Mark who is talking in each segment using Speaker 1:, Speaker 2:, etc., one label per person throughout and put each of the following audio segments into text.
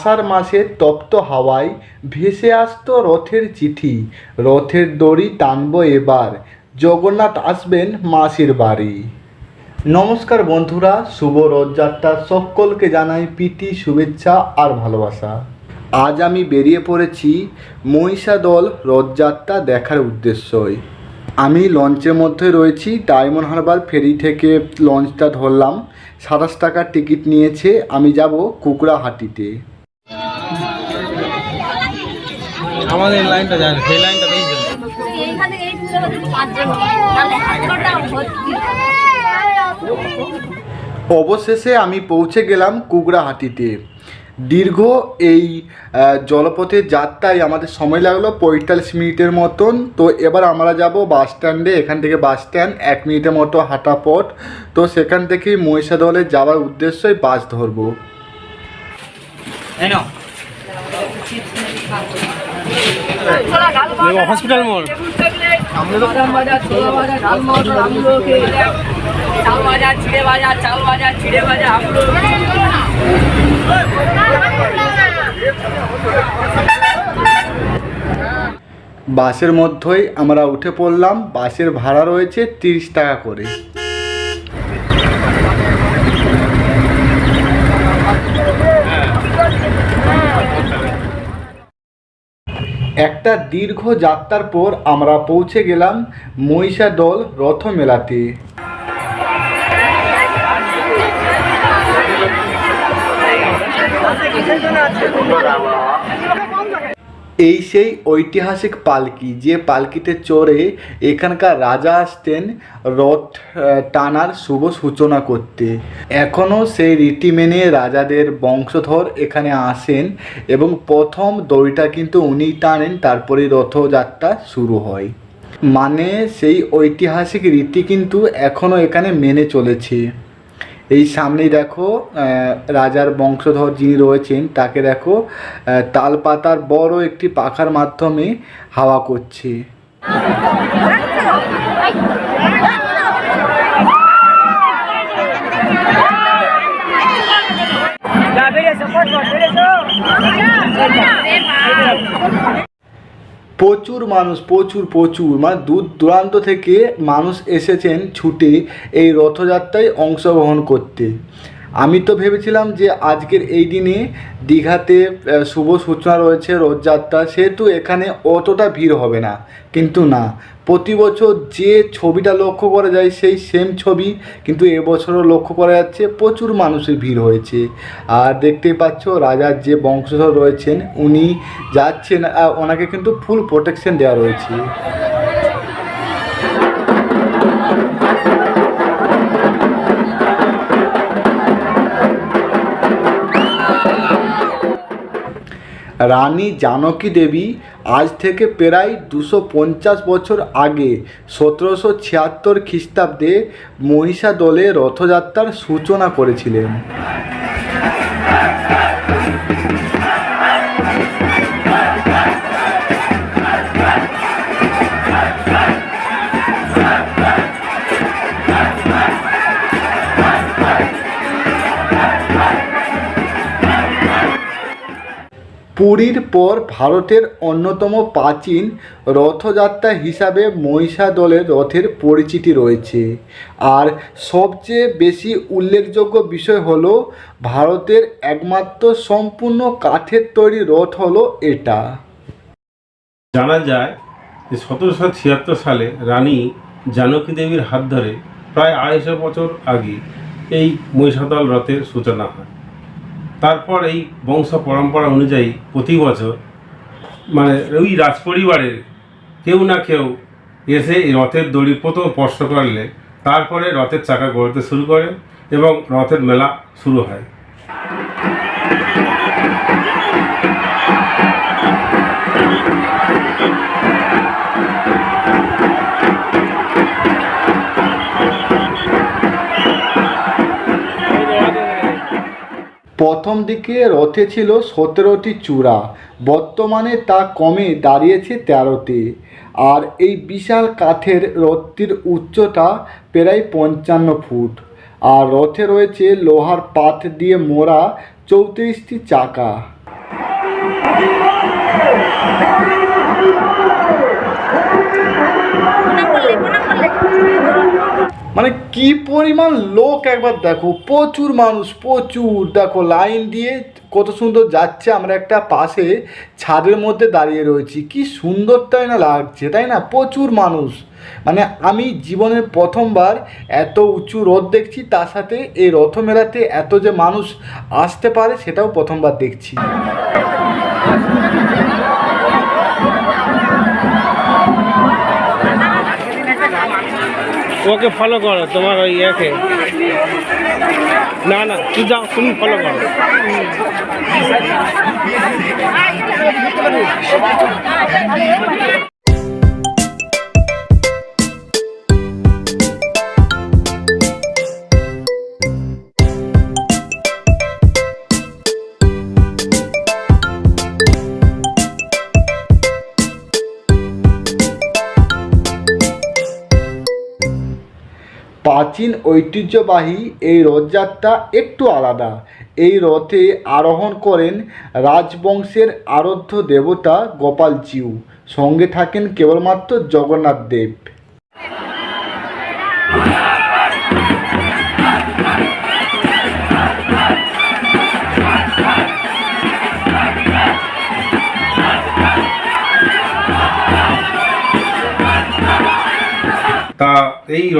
Speaker 1: আষাঢ় মাসের তপ্ত হাওয়ায় ভেসে আসতো রথের চিঠি। রথের দড়ি টানব এবার, জগন্নাথ আসবেন মাসির বাড়ি। নমস্কার বন্ধুরা, শুভ রথযাত্রা সকলকে জানাই প্রীতি, শুভেচ্ছা আর ভালোবাসা। আজ আমি বেরিয়ে পড়েছি মহিষাদল রথযাত্রা দেখার উদ্দেশ্যই। আমি লঞ্চের মধ্যে রয়েছি, ডায়মন্ড হারবার ফেরি থেকে লঞ্চটা ধরলাম। সাতাশ টাকার টিকিট নিয়েছে, আমি যাব কুকড়াহাটিতে।
Speaker 2: আমাদের লাইনটা যায় সেই লাইনটা বেশি
Speaker 1: অবশেষে আমি পৌঁছে গেলাম কুকড়াহাটিতে দীর্ঘ এই আহ, জলপথের যাত্রায় আমাদের সময় লাগল পঁয়তাল্লিশ মিনিটের মতন। তো এবার আমরা যাব বাস স্ট্যান্ডে এখান থেকে বাস স্ট্যান্ড এক মিনিটের মতো হাঁটা পথ। তো সেখান থেকেই মহিষাদলে যাওয়ার উদ্দেশ্যই বাস ধরবো।
Speaker 2: হসপিটাল মোড়।
Speaker 1: বাসের মধ্যেই আমরা উঠে পড়লাম। বাসের ভাড়া রয়েছে তিরিশ টাকা করে। একটা দীর্ঘ যাত্রার পর আমরা পৌঁছে গেলাম মহিষাদল রথমেলাতে মেলাতে এই সেই ঐতিহাসিক পালকি, যে পালকিতে চড়ে এখানকার রাজা আসতেন রথ টানার শুভ সূচনা করতে। এখনও সেই রীতি মেনে রাজাদের বংশধর এখানে আসেন এবং প্রথম দড়িটা কিন্তু উনি টানেন, তারপরে রথযাত্রা শুরু হয়। মানে সেই ঐতিহাসিক রীতি কিন্তু এখনও এখানে মেনে চলেছে। এই সামনেই দেখো রাজার বংশধর যিনি রয়েছেন তাকে দেখো তাল পাতার বড় একটি পাখার মাধ্যমে হাওয়া করছে। প্রচুর মানুষ, প্রচুর প্রচুর। মানে দূর দূরান্ত থেকে মানুষ এসেছেন ছুটে এই রথযাত্রায় অংশগ্রহণ করতে। আমি তো ভেবেছিলাম যে আজকের এই দিনে দীঘাতে শুভ সূচনা রয়েছে রথযাত্রা, সেহেতু এখানে অতটা ভিড় হবে না। কিন্তু না প্রতি বছর যে ছবিটা লক্ষ্য করা যায় সেই সেম ছবি কিন্তু এবছরও লক্ষ্য করা যাচ্ছে, প্রচুর মানুষের ভিড় হয়েছে। আর দেখতেই পাচ্ছ রাজার যে বংশধর রয়েছেন, উনি যাচ্ছেন ওনাকে কিন্তু ফুল প্রোটেকশন দেওয়া রয়েছে। রানী জানকী দেবী আজ থেকে প্রায় দুশো পঞ্চাশ বছর আগে সতেরোশো ছিয়াত্তর খ্রিস্টাব্দে মহিষাদলে রথযাত্রার সূচনা করেছিলেন। পুরীর পর ভারতের অন্যতম প্রাচীন রথযাত্রা হিসাবে মহিষাদলের রথের পরিচিতি রয়েছে। আর সবচেয়ে বেশি উল্লেখযোগ্য বিষয় হল, ভারতের একমাত্র সম্পূর্ণ কাঠের তৈরি রথ হলো এটা।
Speaker 3: জানা যায় যে সতেরোশো ছিয়াত্তর সালে রানী জানকী দেবীর হাত ধরে প্রায় আড়াইশো বছর আগে এই মহিষাদল রথের সূচনা হয়। তারপর এই বংশ পরম্পরা অনুযায়ী প্রতি বছর মানে ওই রাজপরিবারের কেউ না কেউ এসে এই রথের দড়ি প্রথম স্পর্শ করলে তারপরে রথের চাকা গড়তে শুরু করে এবং রথের মেলা শুরু হয়।
Speaker 1: প্রথম দিকে রথে ছিল সতেরোটি চূড়া, বর্তমানে তা কমে দাঁড়িয়েছে তেরোটি। আর এই বিশাল কাঠের রথটির উচ্চতা প্রায় পঞ্চান্ন ফুট। আর রথে রয়েছে লোহার পাত দিয়ে মোড়া চৌত্রিশটি চাকা। মানে কি পরিমাণ লোক একবার দেখো, প্রচুর মানুষ, প্রচুর। দেখো, লাইন দিয়ে কত সুন্দর যাচ্ছে, আমরা একটা পাশে ছাদের মধ্যে দাঁড়িয়ে রয়েছি। কি সুন্দর তাই না লাগছে, তাই না? প্রচুর মানুষ। মানে আমি জীবনের প্রথমবার এত উঁচু রথ দেখছি, তার সাথে এই রথ মেলাতে এত যে মানুষ আসতে পারে, সেটাও প্রথমবার দেখছি।
Speaker 2: ওকে ফলো করো তোমার ওই ইয়েকে। না না তুই যাও তুমি ফলো করো।
Speaker 1: প্রাচীন ঐতিহ্যবাহী এই রথযাত্রা একটু আলাদা। এই রথে আরোহণ করেন রাজবংশের আরাধ্য দেবতা গোপালজিউ। সঙ্গে থাকেন কেবলমাত্র জগন্নাথ দেব।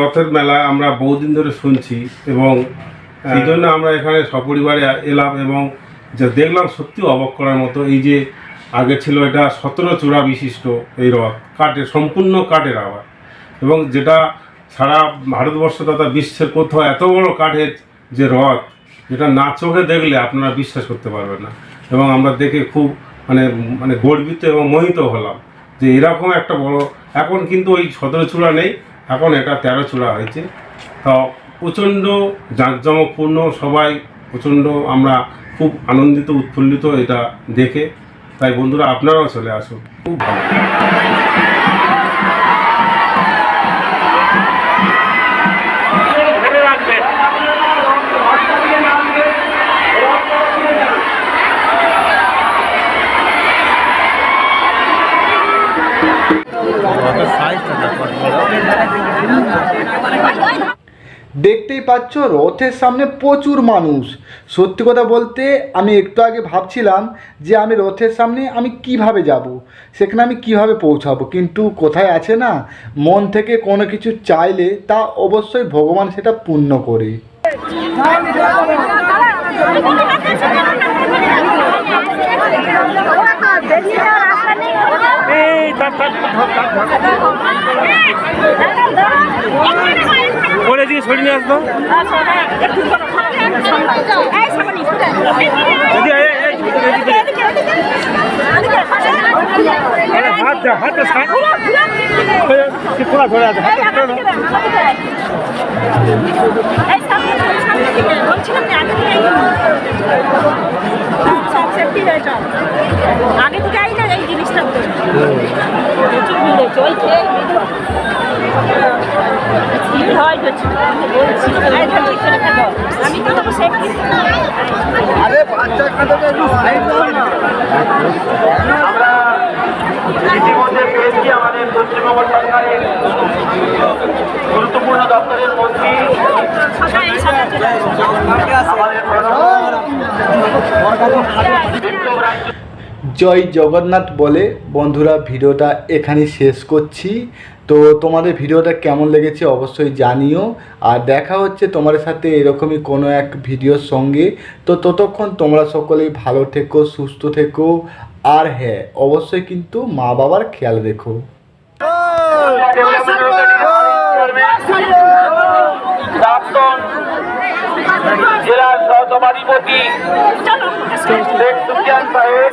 Speaker 3: রথের মেলা আমরা বহুদিন ধরে শুনছি এবং সেই জন্য আমরা এখানে সপরিবারে এলাম এবং যা দেখলাম সত্যি অবাক করার মতো এই যে আগে ছিল এটা সতেরো চূড়া বিশিষ্ট এই রথ কাঠের সম্পূর্ণ কাঠের আবার। এবং যেটা সারা ভারতবর্ষ তথা বিশ্বের কোথাও এত বড় কাঠের যে রথ যেটা না চোখে দেখলে আপনারা বিশ্বাস করতে পারবেন না। এবং আমরা দেখে খুব মানে মানে গর্বিত এবং মোহিত হলাম যে এরকম একটা বড় এখন কিন্তু ওই সতেরো চূড়া নেই এখন এটা তেরো চূড়া হয়েছে। তো প্রচণ্ড জাঁকজমকপূর্ণ, সবাই প্রচণ্ড আমরা খুব আনন্দিত, উৎফুল্লিত এটা দেখে। তাই বন্ধুরা, আপনারাও চলে আসুন। খুব ভালো।
Speaker 1: দেখতেই পাচ্ছ রথের সামনে প্রচুর মানুষ। সত্যি কথা বলতে, আমি একটু আগে ভাবছিলাম যে আমি রথের সামনে আমি কীভাবে যাব, সেখানে আমি কীভাবে পৌঁছাবো, কিন্তু কোথায় আছে না, মন থেকে কোনো কিছু চাইলে তা অবশ্যই ভগবান সেটা পূর্ণ করে।
Speaker 2: দিকে সরিয়ে নিয়ে আসব যদি এই- এই- এদিকে-
Speaker 4: হয় তো তবু সেফটি
Speaker 5: ইতিমধ্যে পেয়েছি আমাদের পশ্চিমবঙ্গ সরকারের গুরুত্বপূর্ণ দপ্তরের মন্ত্রী
Speaker 1: জয় জগন্নাথ বলে। বন্ধুরা, ভিডিওটা এখানে শেষ করছি। তো তোমাদের ভিডিওটা কেমন লেগেছে অবশ্যই জানিও। আর দেখা হচ্ছে তোমাদের সাথে এরকমই কোনো এক ভিডিওর সঙ্গে। তো ততক্ষণ তোমরা সকলেই ভালো থেকো, সুস্থ থেকো। আর হ্যাঁ অবশ্যই কিন্তু মা বাবার খেয়াল রেখো।
Speaker 5: জেলা সহসভাধিপতি শেখ সুফিয়ান সাহেব।